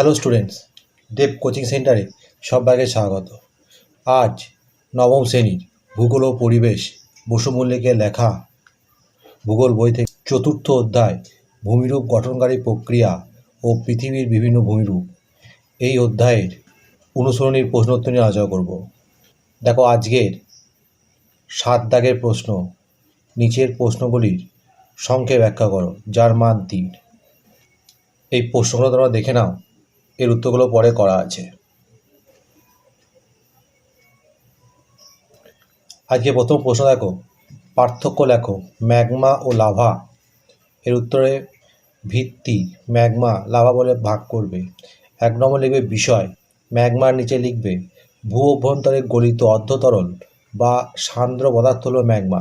Hello students দেব coaching সেন্টারে সবাইকে স্বাগত। আজ নবম শ্রেণির ভূগোল ও পরিবেশ বসু মল্লিকের লেখা ভূগোল বই থেকে চতুর্থ অধ্যায় ভূমিরূপ গঠনকারী প্রক্রিয়া ও পৃথিবীর বিভিন্ন ভূমিরূপ। এই অধ্যায়ের অনুসরণীর প্রশ্নোত্তর নিয়ে আলোচনা করব। দেখো আজকের সাত দাগের প্রশ্ন, নিচের প্রশ্নগুলির সংক্ষেপ ব্যাখ্যা করো। যার মান তিন। এই প্রশ্নগুলো তোমরা দেখে নাও। এর উত্তরগুলো পরে করা আছে। আজকে প্রথম প্রশ্ন দেখো। পার্থক্য লেখো, ম্যাগমা ও লাভা। এর উত্তরে ভিত্তি, ম্যাগমা, লাভা বলে ভাগ করবে। এক নম্বর লিখবে বিষয়, ম্যাগমার নিচে লিখবে, ভূ অভ্যন্তরে গলিত অর্ধতরল বা সান্দ্র পদার্থ হল ম্যাগমা।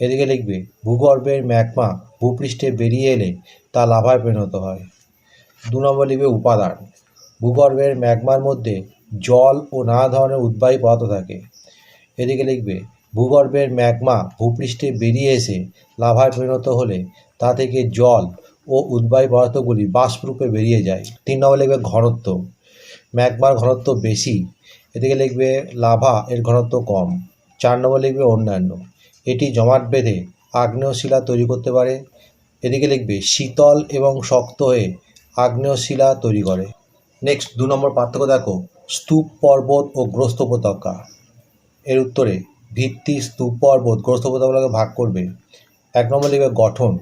এদিকে লিখবে, ভূগর্ভের ম্যাগমা ভূপৃষ্ঠে বেরিয়ে এলে তা লাভায় পরিণত হয়। দু নম্বর লিখবে উপাদান। ভূগর্ভের ম্যাগমার মধ্যে জল ও নানা ধরনের উদ্বায়ী পদার্থ থাকে। এদিকে লিখবে, ভূগর্ভের ম্যাগমা ভূপৃষ্ঠে বেরিয়ে এসে লাভায় পরিণত হলে তা থেকে জল ও উদ্বায়ী পদার্থগুলি বাষ্পরূপে বেরিয়ে যায়। তিন নম্বর লিখবে, ঘনত্ব। ম্যাগমার ঘনত্ব বেশি। এদিকে লিখবে, লাভা এর ঘনত্ব কম। চার নম্বর লিখবে, অন্যান্য। এটি জমাট বেঁধে আগ্নেয় শিলা তৈরি করতে পারে। এদিকে লিখবে, শীতল এবং শক্ত হয়ে আগ্নেয় শিলা তৈরি করে। নেক্সট দু নম্বর পার্থক্য দেখো। স্তূপ, পর্বত ও গ্রস্ত উপত্যকা। এর উত্তরে ভিত্তি, স্তূপ, পর্বত, গ্রস্ত উপত্যকাকে ভাগ করবে। এক নম্বর লিখবে গঠন।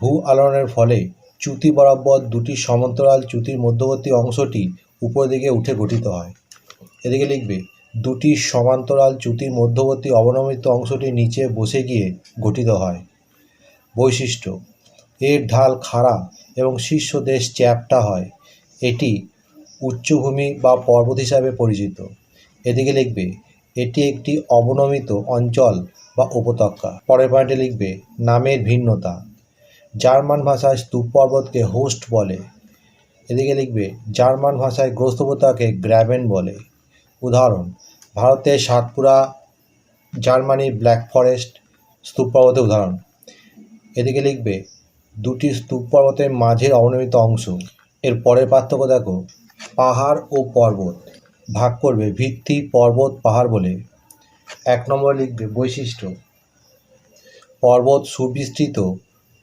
ভূ আলোড়নের ফলে চ্যুতি বরাবর দুটি সমান্তরাল চ্যুতির মধ্যবর্তী অংশটি উপর দিকে উঠে গঠিত হয়। এদিকে লিখবে, দুটি সমান্তরাল চ্যুতির মধ্যবর্তী অবনমিত অংশটি নিচে বসে গিয়ে গঠিত হয়। বৈশিষ্ট্য, এর ঢাল খাড়া এবং শীর্ষ দেশ চ্যাপ্টা হয়। এটি উচ্চভূমি বা পর্বত হিসাবে পরিচিত। এদিকে লিখবে, এটি একটি অবনমিত অঞ্চল বা উপত্যকা। পরের পয়েন্টে লিখবে, নামের ভিন্নতা। জার্মান ভাষায় স্তূপ পর্বতকে হোস্ট বলে। এদিকে লিখবে, জার্মান ভাষায় গ্রস্ত উপত্যকাকে গ্র্যাবেন বলে। উদাহরণ, ভারতের সাতপুরা, জার্মানির ব্ল্যাক ফরেস্ট। স্তূপ পর্বতের উদাহরণ। এদিকে লিখবে দুটি স্তূপ পর্বতের মাঝের অবনমিত অংশ। এর পরের পার্থক্য দেখো। পাহাড় ও পর্বত। ভাগ করবে ভিত্তি পর্বত পাহাড় বলে। এক নম্বর লিখবে বৈশিষ্ট্য। পর্বত সুবিস্তৃত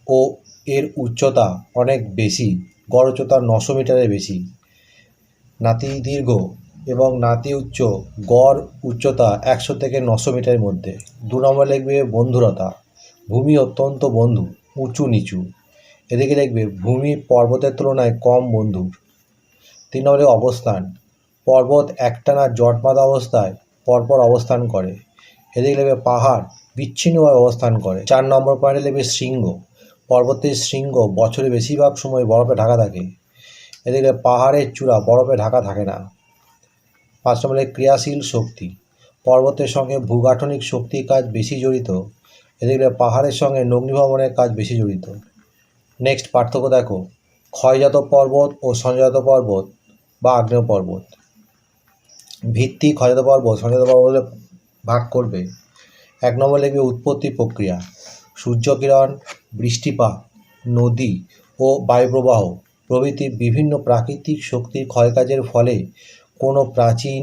ও এর উচ্চতা অনেক বেশি। গড় উচ্চতা নশো মিটারের বেশি। নাতি দীর্ঘ এবং নাতি উচ্চ। গড় উচ্চতা একশো থেকে নশো মিটারের মধ্যে। দু নম্বর লিখবে বন্ধুরতা। ভূমি অত্যন্ত বন্ধু, উঁচু নিচু। এদিকে দেখবে ভূমি পর্বতের তুলনায় কম বন্ধুর। তিন নম্বরে অবস্থান। পর্বত একটানা জটবাঁধা অবস্থায় পরপর অবস্থান করে। এদিকে লিখবে পাহাড় বিচ্ছিন্নভাবে অবস্থান করে। চার নম্বর পয়েন্টে লিখবে শৃঙ্গ। পর্বতের শৃঙ্গ বছরে বেশিরভাগ সময় বরফে ঢাকা থাকে। এদিকে পাহাড়ের চূড়া বরফে ঢাকা থাকে না। পাঁচ নম্বরে ক্রিয়াশীল শক্তি। পর্বতের সঙ্গে ভূগাঠনিক শক্তির কাজ বেশি জড়িত। এদিকে পাহাড়ের সঙ্গে নগ্নিভবনের কাজ বেশি জড়িত। নেক্সট পার্থক্য দেখো। ক্ষয়জাত পর্বত ও সঞ্জয়জাত পর্বত বা আগ্নেয় পর্বত। ভিত্তি ক্ষয়জাত পর্বত সঞ্জয়জাত পর্বতে ভাগ করবে। এক নম্বর লিখবে উৎপত্তি প্রক্রিয়া। সূর্যকিরণ বৃষ্টিপাত, নদী ও বায়ুপ্রবাহ প্রভৃতি বিভিন্ন প্রাকৃতিক শক্তির ক্ষয়কাজের ফলে কোনো প্রাচীন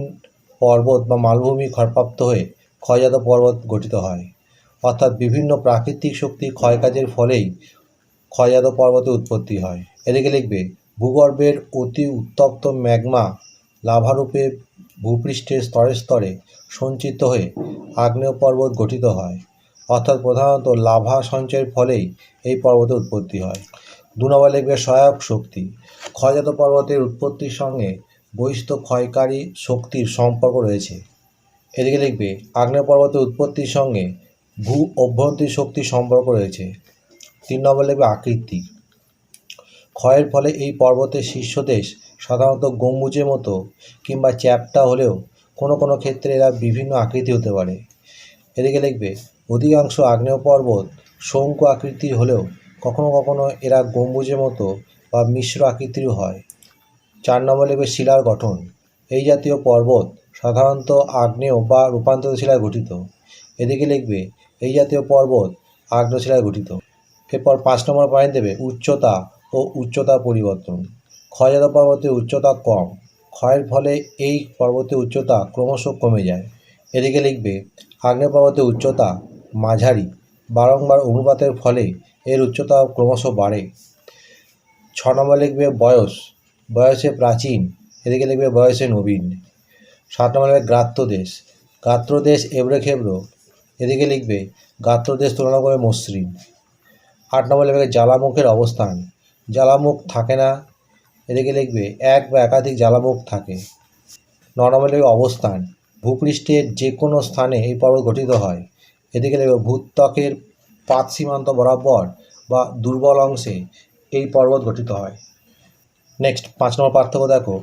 পর্বত বা মালভূমি ক্ষয়প্রাপ্ত হয়ে ক্ষয়জাত পর্বত গঠিত হয়। অর্থাৎ বিভিন্ন প্রাকৃতিক শক্তির ক্ষয়কাজের ফলেই ক্ষয়জাত পর্বতে উৎপত্তি হয়। এদিকে লিখবে, ভূগর্ভের অতি উত্তপ্ত ম্যাগমা লাভারূপে ভূপৃষ্ঠের স্তরে স্তরে সঞ্চিত হয়ে আগ্নেয় পর্বত গঠিত হয়। অর্থাৎ প্রধানত লাভা সঞ্চয়ের ফলেই এই পর্বতের উৎপত্তি হয়। দু নম্বর লিখবে, সহায়ক শক্তি। ক্ষয়জাত পর্বতের উৎপত্তির সঙ্গে বহিষ্ঠ ক্ষয়কারী শক্তির সম্পর্ক রয়েছে। এদিকে লিখবে, আগ্নেয় পর্বতের উৎপত্তির সঙ্গে ভূ অভ্যন্তরীণ শক্তির সম্পর্ক রয়েছে। তিন নম্বর লিখবে আকৃতি। ক্ষয়ের ফলে এই পর্বতের শীর্ষদেশ সাধারণত গম্বুজের মতো কিংবা চ্যাপ্টা হলেও কোনো কোনো ক্ষেত্রে এরা বিভিন্ন আকৃতি হতে পারে। এদিকে লিখবে, অধিকাংশ আগ্নেয় পর্বত শঙ্কু আকৃতির হলেও কখনো কখনো এরা গম্বুজের মতো বা মিশ্র আকৃতিরও হয়। চার নম্বর লিখবে, শিলার গঠন। এই জাতীয় পর্বত সাধারণত আগ্নেয় বা রূপান্তরিত শিলায় গঠিত। এদিকে লিখবে, এই জাতীয় পর্বত আগ্নেয় শিলায় গঠিত। এরপর পাঁচ নম্বর পয়েন্ট দেবে উচ্চতা ও উচ্চতা পরিবর্তন। ক্ষয়জাত পর্বতের উচ্চতা কম। ক্ষয়ের ফলে এই পর্বতের উচ্চতা ক্রমশ কমে যায়। এদিকে লিখবে, আগ্নেয় পর্বতের উচ্চতা মাঝারি। বারংবার অনুপাতের ফলে এর উচ্চতা ক্রমশ বাড়ে। ছ নম্বর লিখবে বয়স। বয়সে প্রাচীন। এদিকে লিখবে বয়সে নবীন। সাত নম্বর লিখবে গ্রাত্যদেশ গাত্রদেশ এবড়ো খেবড়ো এদিকে লিখবে গাত্রদেশ তুলনা করে মসৃণ। আট নম্বর লিখবে জ্বালামুখের অবস্থান। জ্বালামুখ থাকে না। এদিকে লিখবে, এক বা একাধিক জ্বালামুখ থাকে। ন নম্বর লিখবে অবস্থান, ভূপৃষ্ঠের যে কোনো স্থানে এই পর্বত গঠিত হয়। এদিকে লিখবে, ভূত্বকের পাত সীমান্ত বরাবর বা দুর্বল অংশে এই পর্বত গঠিত হয়। নেক্সট, পাঁচ নম্বর পার্থক্য দেখো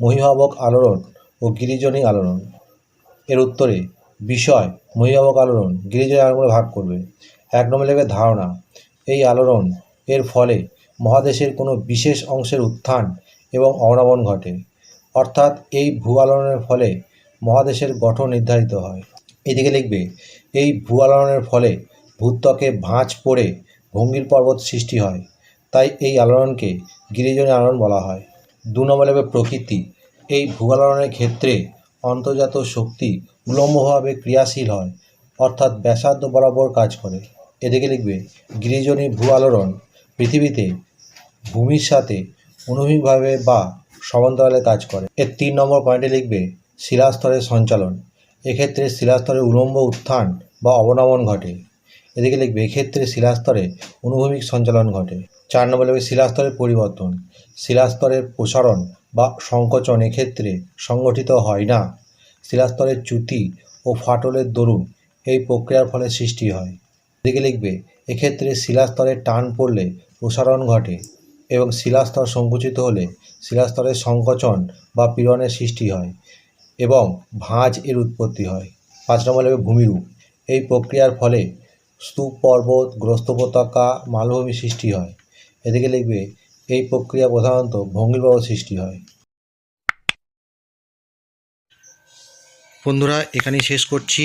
মহিভাবক আলোড়ন ও গিরিজনী আলোড়ন। এর উত্তরে, বিষয় মহিভাবক আলোড়ন গিরিজনী আলোড়ন ভাগ করবে। এক নম্বর লিখবে ধারণা এই আলোড়ন এর ফলে মহাদেশের কোনো বিশেষ অংশের উত্থান এবং অবনমন ঘটে। অর্থাৎ এই ভূ আলোড়নের ফলে মহাদেশের গঠন নির্ধারিত হয়। এদিকে লিখবে, এই ভূ আলোড়নের ফলে ভূত্বকে ভাঁজ পড়ে ভঙ্গির পর্বত সৃষ্টি হয়, তাই এই আলোড়নকে গিরিজনী আলোড়ন বলা হয়। দু নম্বর প্রকৃতি, এই ভূ আলোড়নের ক্ষেত্রে অন্তর্জাত শক্তি উলম্বভাবে ক্রিয়াশীল হয়, অর্থাৎ ব্যাসার্ধ বরাবর কাজ করে। এদিকে লিখবে গিরিজনী ভূ আলোড়ন পৃথিবীতে ভূমির সাথে অনুভূমিকভাবে বা সমান্তরালে কাজ করে। এর তিন নম্বর পয়েন্টে লিখবে শিলাস্তরের সঞ্চালন। এক্ষেত্রে শিলাস্তরের উলম্ব উত্থান বা অবনমন ঘটে। এদিকে লিখবে, এক্ষেত্রে শিলাস্তরে অনুভূমিক সঞ্চালন ঘটে। চার নম্বর লিখবে, শিলাস্তরের পরিবর্তন। শিলাস্তরের প্রসারণ বা সংকোচন এক্ষেত্রে সংগঠিত হয় না। শিলাস্তরের চ্যুতি ও ফাটলের দরুন এই প্রক্রিয়ার ফলে সৃষ্টি হয়। এদিকে লিখবে, এক্ষেত্রে শিলাস্তরে টান পড়লে প্রসারণ ঘটে এবং শিলাস্তর সংকুচিত হলে শিলাস্তরের সংকোচন বা পীড়নের সৃষ্টি হয় এবং ভাঁজ এর উৎপত্তি হয়। পাঁচ নম্বর লিখবে ভূমিরূপ। এই প্রক্রিয়ার ফলে স্তূপ পর্বত গ্রস্ত উপত্যকা মালভূমি সৃষ্টি হয়। এদিকে লিখবে, এই প্রক্রিয়া প্রধানত ভঙ্গির পর্বত সৃষ্টি হয়। বন্ধুরা, এখানেই শেষ করছি।